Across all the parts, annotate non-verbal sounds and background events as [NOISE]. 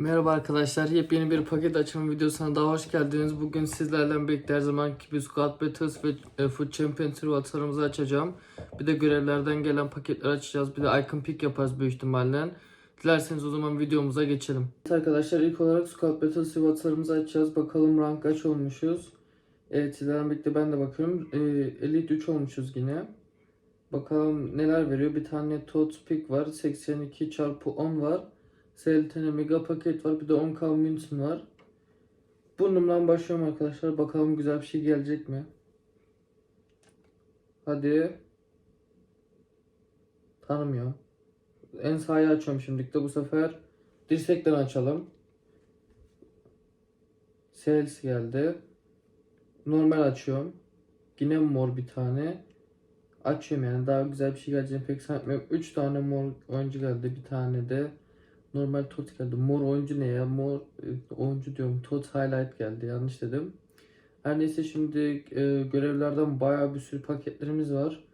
Merhaba arkadaşlar, yepyeni bir paket açılım videosuna daha hoş geldiniz. Bugün sizlerle birlikte her zamanki gibi Squad Battles ve e, Food Champion Tour atarımızı açacağım. Bir de görevlerden gelen paketler açacağız. Bir de Icon Pick yaparız büyük ihtimalle. Dilerseniz o zaman videomuza geçelim. Evet arkadaşlar ilk olarak Squad Battles ve atarımızı açacağız. Bakalım rank kaç olmuşuz. Evet sizlerle birlikte ben de bakıyorum. E, Elite 3 olmuşuz yine. Bakalım neler veriyor. Bir tane Tots Pick var. 82 çarpı 10 var. SLTN mega paket var. Bir de 10k münzüm var. Burnumdan başlıyorum arkadaşlar. Bakalım güzel bir şey gelecek mi? Hadi. Tanımıyorum. En sahayı açıyorum şimdi de bu sefer. Dirsekten açalım. Sales geldi. Normal açıyorum. Yine mor bir tane. Açıyorum yani daha güzel bir şey geleceğini pek sanmıyorum. 3 tane mor oyuncu geldi. Bir tane de normal tot geldi. Mor oyuncu ne ya? Mor e, oyuncu diyorum. Tot highlight geldi. Yanlış dedim. Her neyse şimdi e, görevlerden bayağı bir sürü paketlerimiz var.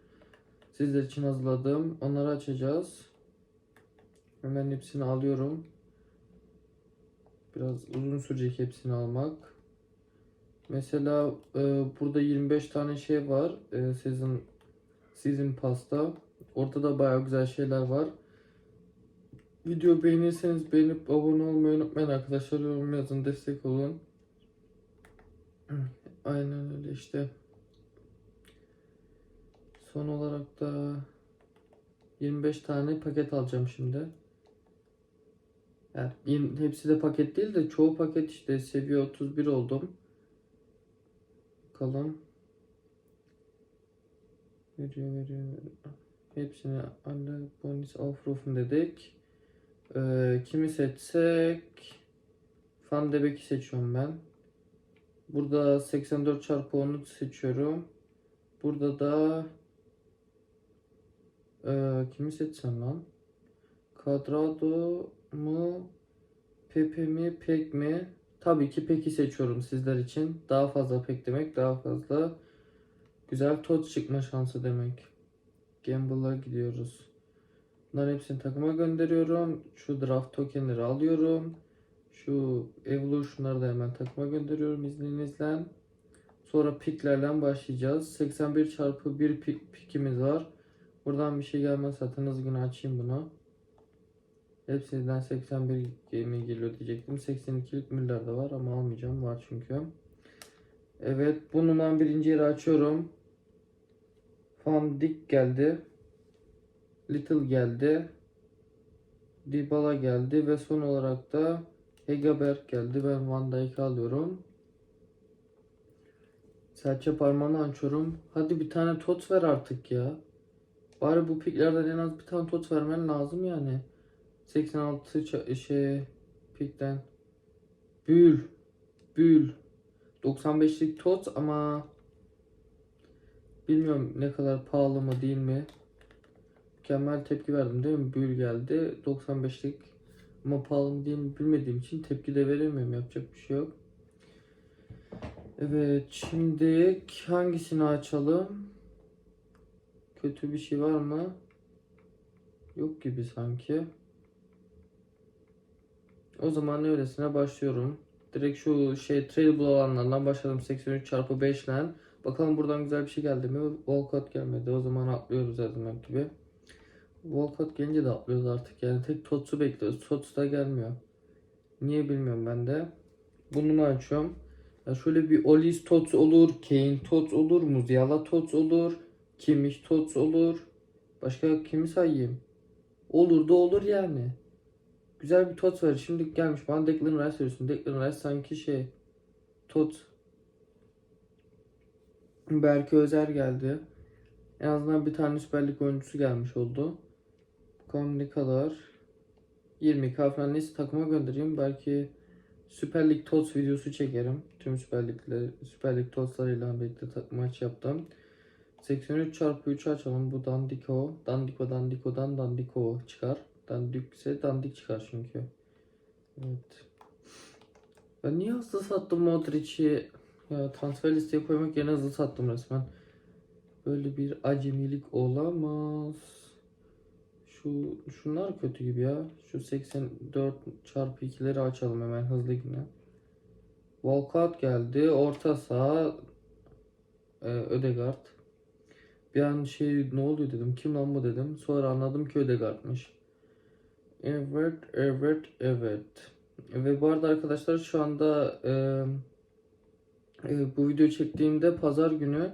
Sizler için hazırladım. Onları açacağız. Hemen hepsini alıyorum. Biraz uzun sürecek hepsini almak. Mesela e, burada 25 tane şey var. E, season Season Pass'ta. Orada da bayağı güzel şeyler var. Video beğenirseniz beğenip abone olmayı unutmayın arkadaşlar. Yorum yazın destek olun. [CLEARS THROAT] Aynen öyle işte. Son olarak da 25 tane paket alacağım şimdi. Yani hepsi de paket değil de çoğu paket işte seviye 31 oldum. Bakalım. Veriyor. veriyor. Hepsini alle bonus aufrufen dedik. Ee, kimi seçsek Van de Beek'i seçiyorum ben. Burada 84 çarpı 10'u seçiyorum. Burada da ee, kimi seçsem lan? Quadrado mu? Pepe mi? Pek mi? Tabii ki Pek'i seçiyorum sizler için. Daha fazla Pek demek daha fazla güzel tot çıkma şansı demek. Gamble'a gidiyoruz. Bunların hepsini takıma gönderiyorum. Şu draft tokenleri alıyorum. Şu evolution'ları da hemen takıma gönderiyorum izninizle. Sonra picklerden başlayacağız. 81 çarpı 1 pick, pickimiz var. Buradan bir şey gelmez zaten hızlı açayım bunu. Hepsinden 81 mi geliyor diyecektim. 82'lik Müller de var ama almayacağım. Var çünkü. Evet bununla birinci yeri açıyorum. Van Dijk geldi. Little geldi. Dybala geldi ve son olarak da Hegerberg geldi. Ben Van Dijk'i alıyorum. Serçe parmağını açıyorum. Hadi bir tane tot ver artık ya. Bari bu piklerden en az bir tane tot vermen lazım yani. 86 ça- şey pikten. Bül. Bül. 95'lik tot ama bilmiyorum ne kadar pahalı mı değil mi. Mükemmel tepki verdim değil mi? Bül geldi. 95'lik ama pahalı mi bilmediğim için tepki de veremiyorum. Yapacak bir şey yok. Evet şimdi hangisini açalım? Kötü bir şey var mı? Yok gibi sanki. O zaman öylesine başlıyorum. Direkt şu şey tradable olanlardan başladım 83 çarpı 5 ile. Bakalım buradan güzel bir şey geldi mi? Walcott gelmedi. O zaman atlıyoruz her zaman gibi. Walcott gelince de atlıyoruz artık. Yani tek Tots'u bekliyoruz. Tots da gelmiyor. Niye bilmiyorum ben de. Bunu açıyorum. Ya şöyle bir Olis Tots olur. Kane Tots olur. Musiala Tots olur. Kimmich Tots olur. Başka kimi sayayım? Olur da olur yani. Güzel bir tot var. Şimdi gelmiş bana Declan Rice veriyorsun. Declan Rice sanki şey tot. Berke Özer geldi. En azından bir tane Süper Lig oyuncusu gelmiş oldu. Bakalım ne kadar. 20k falan neyse takıma göndereyim. Belki Süper Lig TOTS videosu çekerim. Tüm Süper Lig'le Süper Lig TOTS'larıyla birlikte maç yaptım. 83 çarpı 3 açalım. Bu Dandiko. Dandiko Dandiko'dan Dandiko çıkar. Dandik ise dandik çıkar çünkü. Evet. Ben niye hızlı sattım Modric'i? Ya transfer listeye koymak yerine hızlı sattım resmen. Böyle bir acemilik olamaz. Şu şunlar kötü gibi ya. Şu 84 çarpı 2'leri açalım hemen hızlı yine. Walcott geldi. Orta saha e, Ödegaard. Bir an şey ne oluyor dedim. Kim lan bu dedim. Sonra anladım ki Ödegaard'mış. Evet, evet, evet. Ve bu arada arkadaşlar şu anda e, e, bu video çektiğimde pazar günü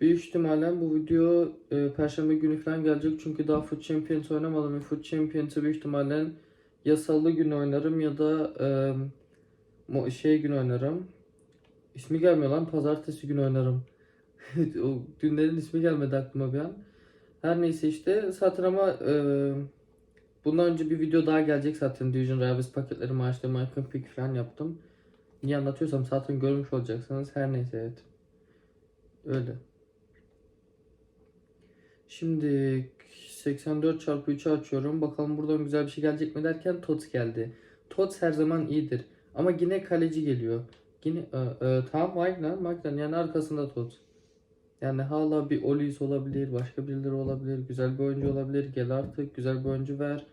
büyük ihtimalle bu video e, perşembe günü falan gelecek çünkü daha Foot Champions oynamadım ve Foot Champions'ı büyük ihtimalle ya salı günü oynarım ya da e, şey günü oynarım. İsmi gelmiyor lan pazartesi günü oynarım. [LAUGHS] o günlerin ismi gelmedi aklıma bir an. Her neyse işte zaten ama e, bundan önce bir video daha gelecek zaten Division Rivals paketleri maaşlı Michael Pick falan yaptım. Niye anlatıyorsam zaten görmüş olacaksınız. Her neyse evet. Öyle. Şimdi 84 çarpı 3'ü açıyorum. Bakalım buradan güzel bir şey gelecek mi derken Tots geldi. Tots her zaman iyidir. Ama yine kaleci geliyor. Yine e, e, tamam aynen aynen yani arkasında Tots. Yani hala bir Olis olabilir, başka birileri olabilir, güzel bir oyuncu olabilir. Gel artık güzel bir oyuncu ver.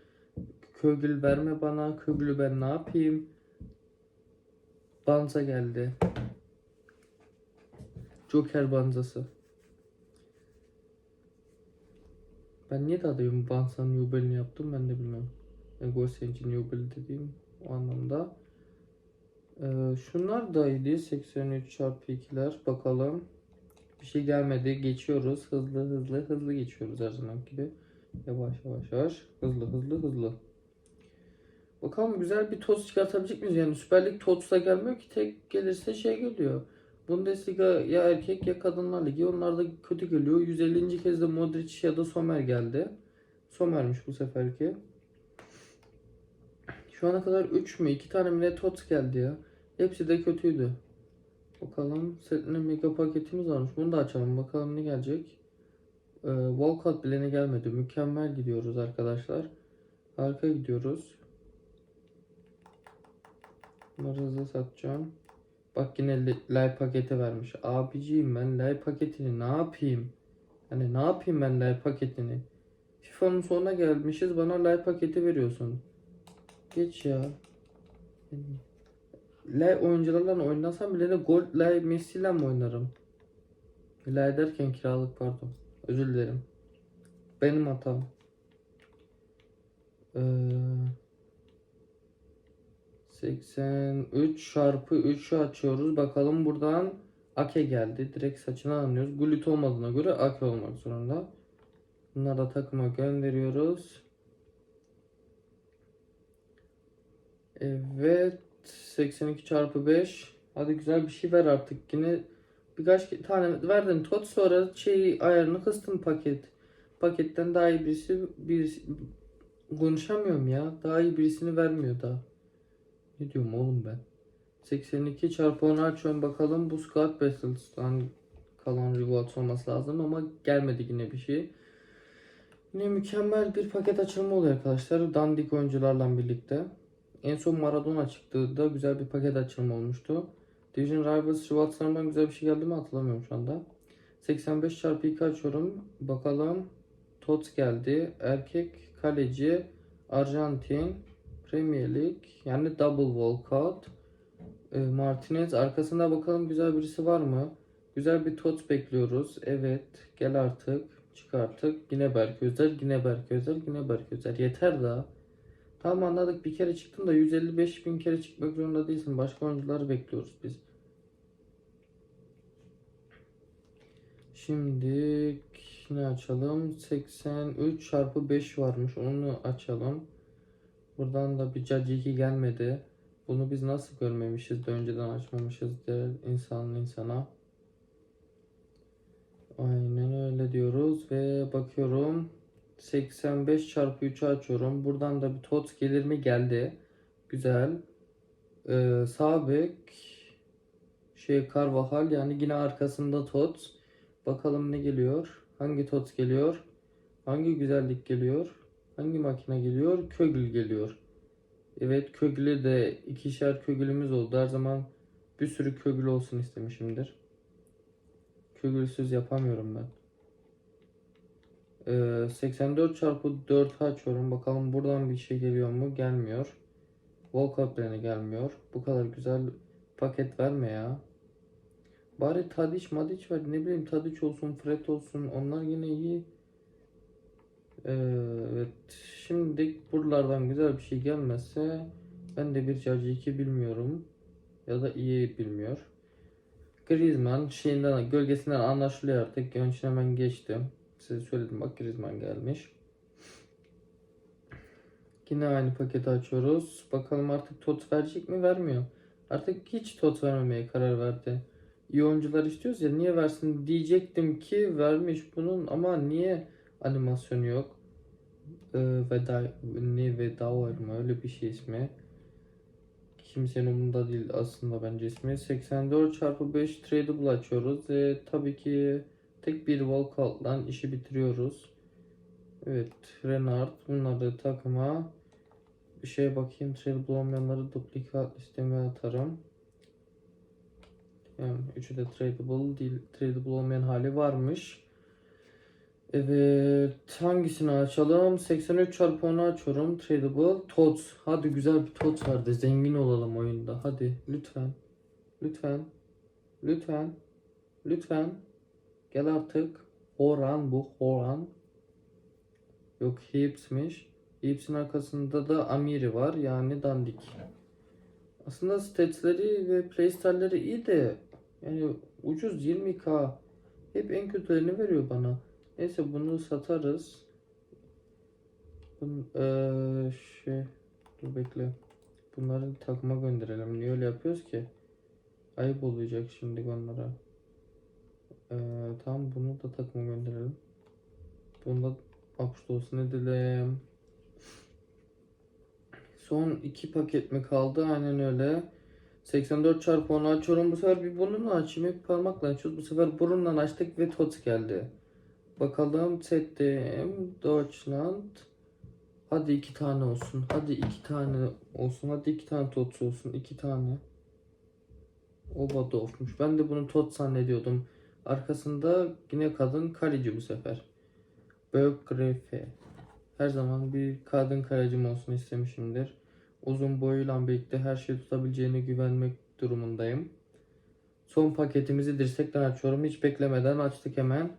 Kögül verme bana. Kögül'ü ben ne yapayım? Banza geldi. Joker banzası. Ben niye daha demin Banza'nın Nubel'ini yaptım ben de bilmiyorum. Yani Gosenci Nubel dediğim o anlamda. Ee, şunlar da iyiydi. 83 çarpı 2'ler. Bakalım. Bir şey gelmedi. Geçiyoruz. Hızlı hızlı hızlı geçiyoruz her zaman gibi. Yavaş yavaş yavaş. Hızlı hızlı hızlı. Bakalım güzel bir toz çıkartabilecek miyiz? Yani Süper Lig TOTS'a gelmiyor ki tek gelirse şey geliyor. Bundesliga ya erkek ya kadınlar ligi onlar da kötü geliyor. 150. kez de Modric ya da Sommer geldi. Sommer'miş bu seferki. Şu ana kadar 3 mü 2 tane mi ne TOTS geldi ya. Hepsi de kötüydü. Bakalım setle mega paketimiz varmış. Bunu da açalım. Bakalım ne gelecek. Ee, Walcott bile ne gelmedi. Mükemmel gidiyoruz arkadaşlar. Harika gidiyoruz. Bunları hızlı satacağım. Bak yine lay paketi vermiş. Abiciğim ben lay paketini ne yapayım? Hani ne yapayım ben lay paketini? FIFA'nın sonuna gelmişiz bana lay paketi veriyorsun. Geç ya. Lay oyuncularla oynasam bile de gol lay Messi ile mi oynarım? Lay derken kiralık pardon. Özür dilerim. Benim hatam. Ee, 83 çarpı 3'ü açıyoruz. Bakalım buradan Ake geldi. Direkt saçını anlıyoruz. Gullit olmadığına göre Ake olmak zorunda. Bunları da takıma gönderiyoruz. Evet. 82 çarpı 5. Hadi güzel bir şey ver artık. Yine birkaç tane verdin tot sonra şey ayarını kıstın paket. Paketten daha iyi birisi, birisi konuşamıyorum ya. Daha iyi birisini vermiyor daha. Ne diyorum oğlum ben? 82 çarpı 10 açıyorum bakalım. Bu Scott Battles'tan kalan rewards olması lazım ama gelmedi yine bir şey. Yine mükemmel bir paket açılımı oluyor arkadaşlar. Dandik oyuncularla birlikte. En son Maradona çıktığında güzel bir paket açılımı olmuştu. Division Rivals rewardslarından güzel bir şey geldi mi hatırlamıyorum şu anda. 85 çarpı 2 açıyorum. Bakalım. Tots geldi. Erkek kaleci Arjantin Premier League yani double walkout. Ee, Martinez arkasında bakalım güzel birisi var mı? Güzel bir Tots bekliyoruz. Evet gel artık çık artık. Yine Berk Özer, yine Berk Özer, yine Berk Özer. Yeter daha. Tamam anladık bir kere çıktın da 155 bin kere çıkmak zorunda değilsin. Başka oyuncuları bekliyoruz biz. Şimdi ne açalım? 83 çarpı 5 varmış. Onu açalım. Buradan da bir 2 gelmedi. Bunu biz nasıl görmemişiz de önceden açmamışız der insan insana. Aynen öyle diyoruz ve bakıyorum 85 çarpı 3'ü açıyorum. Buradan da bir TOTS gelir mi? Geldi. Güzel. Ee, sağ bek şey Carvajal yani yine arkasında TOTS. Bakalım ne geliyor? Hangi TOTS geliyor? Hangi güzellik geliyor? Hangi makine geliyor? Kögül geliyor. Evet kögülü de ikişer kögülümüz oldu. Her zaman bir sürü kögül olsun istemişimdir. Kögülsüz yapamıyorum ben. Ee, 84 çarpı 4 açıyorum. Bakalım buradan bir şey geliyor mu? Gelmiyor. Plane gelmiyor. Bu kadar güzel paket verme ya. Bari Tadiç Madiç ver. Ne bileyim Tadiç olsun, Fred olsun. Onlar yine iyi. Ee, evet. Şimdi buralardan güzel bir şey gelmezse ben de bir Charge 2 bilmiyorum. Ya da iyi bilmiyor. Griezmann şeyinden gölgesinden anlaşılıyor artık. Gençten hemen geçtim. Size söyledim bak Griezmann gelmiş. Yine aynı paketi açıyoruz. Bakalım artık tot verecek mi vermiyor. Artık hiç tot vermemeye karar verdi. İyi oyuncular istiyoruz ya niye versin diyecektim ki vermiş bunun ama niye animasyonu yok? Ee, veda ne veda var mı öyle bir şey ismi. Kimsenin umurunda değil aslında bence ismi. 84 çarpı 5 tradable açıyoruz. Ve tabii ki tek bir walkout'la işi bitiriyoruz. Evet Renard bunları takıma bir şeye bakayım. Tradable olmayanları duplikat listeme atarım. Yani üçü de tradable değil. Tradable olmayan hali varmış. Evet hangisini açalım? 83 çarpı 10'u açıyorum. Tradable. Tots. Hadi güzel bir Tots vardı. Zengin olalım oyunda. Hadi lütfen. Lütfen. Lütfen. Lütfen. Gel artık. Horan bu. Horan. Yok Hips'miş. Hips'in arkasında da Amiri var. Yani dandik. Aslında statsleri ve playstyle'leri iyi de yani ucuz 20k. Hep en kötülerini veriyor bana. Neyse bunu satarız. Bun, eee, şey dur bekle. Bunları takıma gönderelim. Niye öyle yapıyoruz ki? Ayıp olacak şimdi onlara. Eee tamam bunu da takıma gönderelim. Bunda apuçta olsun edelim. Son iki paket mi kaldı? Aynen öyle. 84 çarpı 10'u açıyorum. Bu sefer bir bununla açayım. Hep parmakla açıyoruz. Bu sefer burunla açtık ve tot geldi. Bakalım settim. Deutschland. Hadi iki tane olsun. Hadi iki tane olsun. Hadi iki tane tots olsun. iki tane. Obadov'muş. Ben de bunu tot zannediyordum. Arkasında yine kadın kaleci bu sefer. Bögrefe. Her zaman bir kadın kalecim olsun istemişimdir. Uzun boyuyla birlikte her şeyi tutabileceğine güvenmek durumundayım. Son paketimizi dirsekten açıyorum. Hiç beklemeden açtık hemen.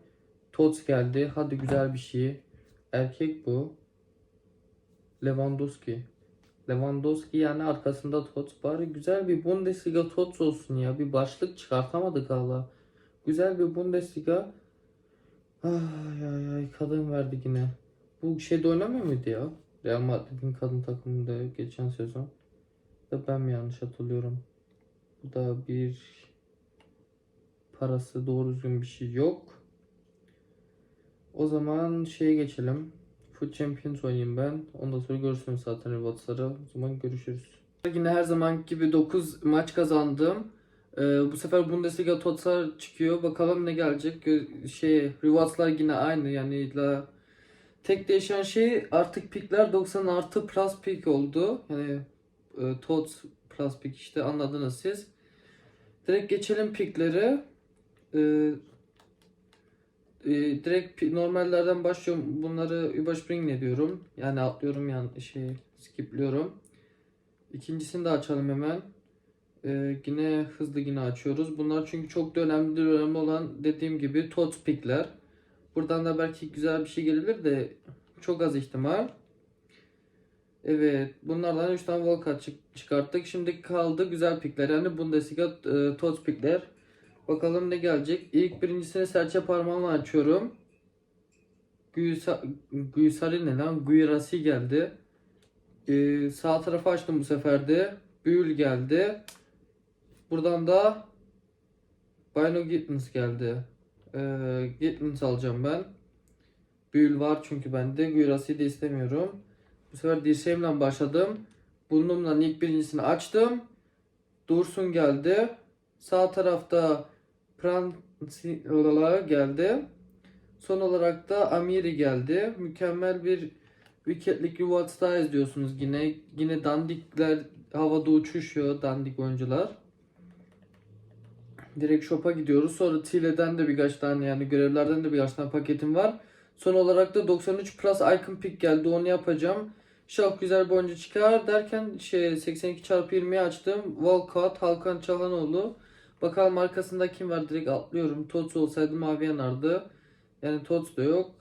Tots geldi. Hadi güzel bir şey. Erkek bu. Lewandowski. Lewandowski yani arkasında Tots. Bari güzel bir Bundesliga Tots olsun ya. Bir başlık çıkartamadık hala. Güzel bir Bundesliga. Ay ay ay kadın verdi yine. Bu şeyde oynamıyor muydu ya? Real Madrid'in kadın takımında geçen sezon. Da ben mi yanlış hatırlıyorum? Bu da bir parası doğru düzgün bir şey yok. O zaman şeye geçelim. Foot Champions oynayayım ben. Ondan sonra görürsünüz zaten rewards'ları. O zaman görüşürüz. Yine her zaman gibi 9 maç kazandım. Ee, bu sefer Bundesliga Totsar çıkıyor. Bakalım ne gelecek. Şey rewards'lar yine aynı yani la Tek değişen şey artık pikler 90 artı plus pick oldu. Yani e, TOTS plus pick işte anladınız siz. Direkt geçelim piklere. E, e, direkt normallerden başlıyorum. Bunları überspringen ediyorum. Yani atlıyorum yani şey skipliyorum. İkincisini de açalım hemen. E, yine hızlı yine açıyoruz. Bunlar çünkü çok da önemli önemli olan dediğim gibi TOTS pikler. Buradan da belki güzel bir şey gelebilir de çok az ihtimal. Evet, bunlardan 3 tane Volkat çık- çıkarttık. Şimdi kaldı güzel pikler. Yani Bundesliga e, Tots pikler. Bakalım ne gelecek. İlk birincisini serçe parmağımla açıyorum. Guysa, Guysari ne lan? Guyrasi geldi. E, sağ tarafa açtım bu sefer de. Büyül geldi. Buradan da Bino Gittens geldi. Ee, Gittens alacağım ben. Büyül var çünkü bende. Guyrasi'yi de istemiyorum. Bu sefer dirseğimle başladım. Burnumla ilk birincisini açtım. Dursun geldi. Sağ tarafta Pransila geldi. Son olarak da Amiri geldi. Mükemmel bir wicketlik rewards daha izliyorsunuz yine. Yine dandikler havada uçuşuyor. Dandik oyuncular. Direkt shop'a gidiyoruz. Sonra Tile'den de birkaç tane yani görevlerden de birkaç tane paketim var. Son olarak da 93 Plus Icon Pick geldi. Onu yapacağım. Çok güzel bir çıkar derken şey 82 çarpı 20'yi açtım. Walcott, Halkan Çalhanoğlu. Bakalım arkasında kim var direkt atlıyorum. Tots olsaydı mavi yanardı. Yani Tots da yok.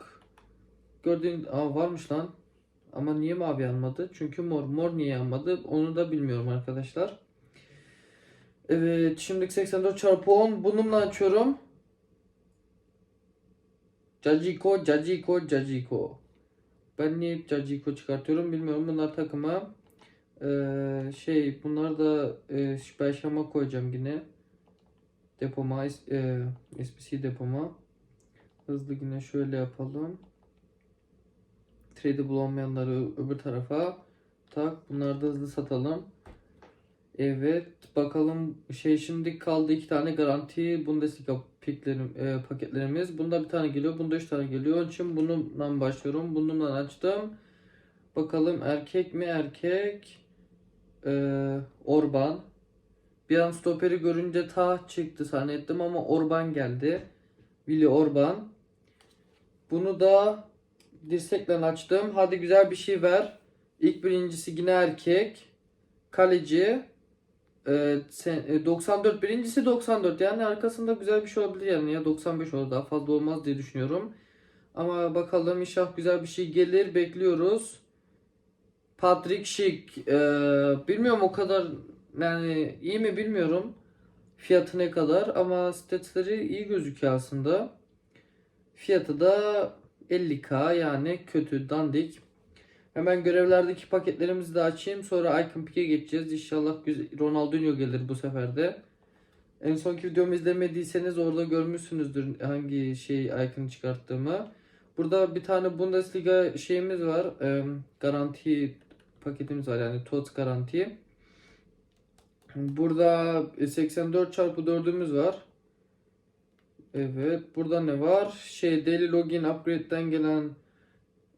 Gördüğün Aa, varmış lan. Ama niye mavi yanmadı? Çünkü mor. Mor niye yanmadı? Onu da bilmiyorum arkadaşlar. Evet şimdi 84 çarpı 10 bununla açıyorum. Caciko, Caciko, Caciko. Ben niye hep Caciko çıkartıyorum bilmiyorum. Bunlar takıma. Ee, şey bunlar da e, şama koyacağım yine. Depoma, e, SPC depoma. Hızlı yine şöyle yapalım. Tradable olmayanları öbür tarafa. Tak bunları da hızlı satalım. Evet bakalım şey şimdi kaldı iki tane garanti Bundesliga piklerim, e, paketlerimiz. Bunda bir tane geliyor. Bunda üç tane geliyor. Onun için bununla başlıyorum. Bununla açtım. Bakalım erkek mi erkek? Ee, Orban. Bir an stoperi görünce ta çıktı zannettim ama Orban geldi. Willy Orban. Bunu da dirsekle açtım. Hadi güzel bir şey ver. İlk birincisi yine erkek. Kaleci. Ee, sen, e, 94 birincisi 94 yani arkasında güzel bir şey olabilir yani ya 95 olur daha fazla olmaz diye düşünüyorum. Ama bakalım inşallah güzel bir şey gelir bekliyoruz. Patrick Schick ee, bilmiyorum o kadar yani iyi mi bilmiyorum fiyatı ne kadar ama statsları iyi gözüküyor aslında. Fiyatı da 50k yani kötü dandik. Hemen görevlerdeki paketlerimizi de açayım. Sonra Icon Pick'e geçeceğiz. İnşallah Ronaldinho gelir bu sefer de. En sonki videomu izlemediyseniz orada görmüşsünüzdür hangi şey Icon çıkarttığımı. Burada bir tane Bundesliga şeyimiz var. Garanti paketimiz var yani TOTS garanti. Burada 84 çarpı 4'ümüz var. Evet. Burada ne var? Şey Daily Login Upgrade'den gelen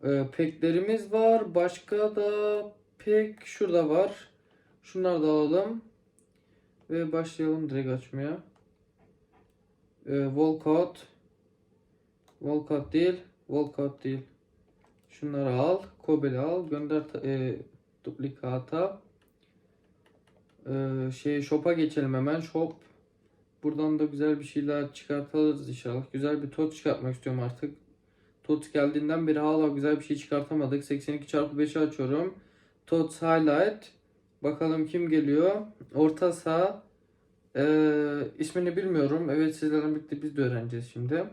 e, peklerimiz var. Başka da pek şurada var. Şunları da alalım. Ve başlayalım direkt açmaya. E, Walcott. Walcott değil. Walcott değil. Şunları al. Kobel'i al. Gönder e, duplikata. E, şey shop'a geçelim hemen. Shop. Buradan da güzel bir şeyler çıkartırız inşallah. Güzel bir tot çıkartmak istiyorum artık. TOTS geldiğinden beri hala güzel bir şey çıkartamadık. 82 çarpı 5'i açıyorum. TOTS Highlight. Bakalım kim geliyor. Orta saha. Ee, ismini bilmiyorum. Evet sizlerle birlikte biz de öğreneceğiz şimdi.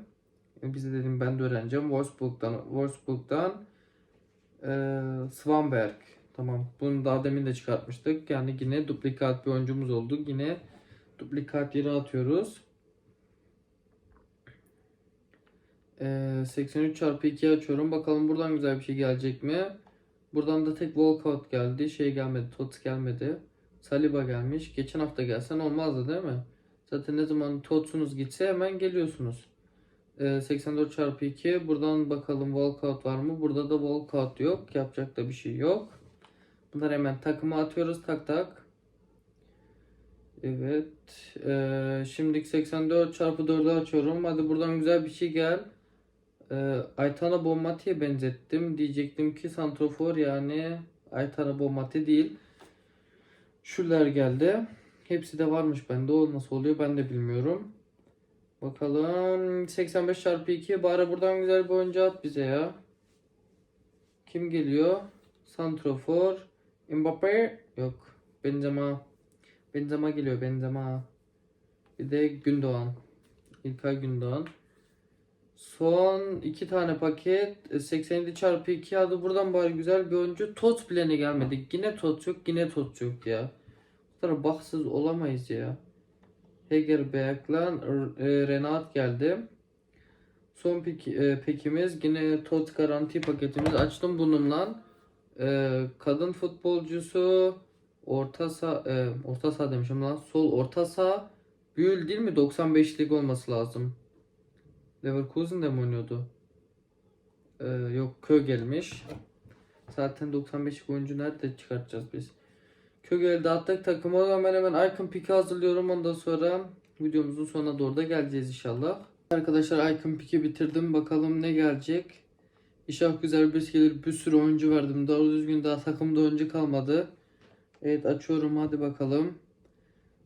Ee, Biz de dedim ben de öğreneceğim. Wolfsburg'dan, Wolfsburg'dan ee, Svanberg. Tamam. Bunu daha demin de çıkartmıştık. Yani yine duplikat bir oyuncumuz oldu. Yine duplikat yeri atıyoruz. Ee, 83 çarpı 2 açıyorum. Bakalım buradan güzel bir şey gelecek mi? Buradan da tek walkout geldi. Şey gelmedi. Tots gelmedi. Saliba gelmiş. Geçen hafta gelsen olmazdı değil mi? Zaten ne zaman Tots'unuz gitse hemen geliyorsunuz. Ee, 84 çarpı 2. Buradan bakalım walkout var mı? Burada da walkout yok. Yapacak da bir şey yok. Bunları hemen takıma atıyoruz. Tak tak. Evet. Ee, şimdiki 84 çarpı 4'ü açıyorum. Hadi buradan güzel bir şey gel. Ee, Aytana Bonmati'ye benzettim. Diyecektim ki Santrofor yani Aytana Bonmati değil. Şuler geldi. Hepsi de varmış bende. O nasıl oluyor ben de bilmiyorum. Bakalım 85 çarpı 2. Bari buradan güzel bir oyuncu at bize ya. Kim geliyor? Santrofor. Mbappe. Yok. Benzema. Benzema geliyor. Benzema. Bir de Gündoğan. İlkay Gündoğan. Son iki tane paket. e, 87 çarpı 2 adı buradan bari güzel bir oyuncu. Tot bile ne gelmedi. Yine tot yok. Yine tot yok ya. Bu kadar baksız olamayız ya. Heger Berglan e, Renat geldi. Son pek, e, pekimiz yine tot garanti paketimiz. Açtım bununla. E, kadın futbolcusu orta saha e, orta saha demişim lan. Sol orta saha Büyül değil mi? 95'lik olması lazım. Leverkusen'de mi oynuyordu? Ee, yok Kögel'miş. Zaten 95'lik oyuncu nerede çıkartacağız biz? Kögel'i dağıttık takımı. Hemen hemen Icon Pick'i hazırlıyorum. Ondan sonra videomuzun sonuna doğru da geleceğiz inşallah. Arkadaşlar Icon Pick'i bitirdim. Bakalım ne gelecek. İnşallah güzel bir gelir. Bir sürü oyuncu verdim. Doğru düzgün daha takımda oyuncu kalmadı. Evet açıyorum hadi bakalım.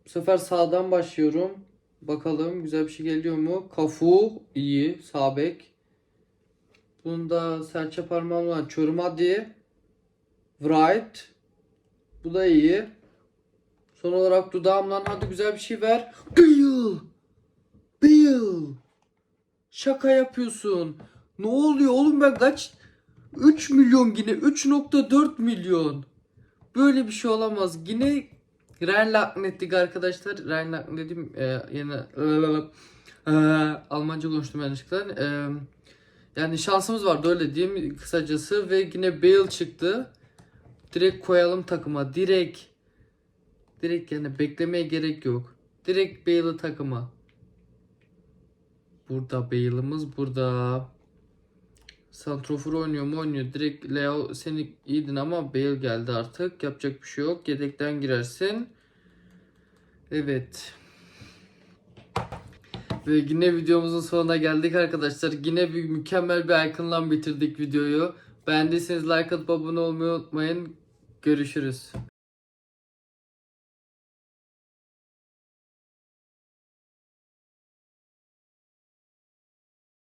Bu sefer sağdan başlıyorum. Bakalım güzel bir şey geliyor mu? Kafu iyi. Sağ bek. Bunda serçe parmağımla açıyorum hadi. Wright. Bu da iyi. Son olarak dudağımdan hadi güzel bir şey ver. Bale. Bale. Şaka yapıyorsun. Ne oluyor oğlum ben kaç? 3 milyon yine 3.4 milyon. Böyle bir şey olamaz. Yine Ren Lagnettik arkadaşlar. Ren Lagnettim e, yine e, Almanca konuştum yanlışlıkla. E, yani şansımız vardı öyle diyeyim kısacası ve yine Bale çıktı. Direkt koyalım takıma. Direkt. Direkt yani beklemeye gerek yok. Direkt Bale'ı takıma. Burada Bale'ımız burada. Santrofor oynuyor mu oynuyor. Direkt Leo seni iyiydin ama Bale geldi artık. Yapacak bir şey yok. Yedekten girersin. Evet. Ve yine videomuzun sonuna geldik arkadaşlar. Yine bir mükemmel bir icon'la bitirdik videoyu. Beğendiyseniz like atıp abone olmayı unutmayın. Görüşürüz.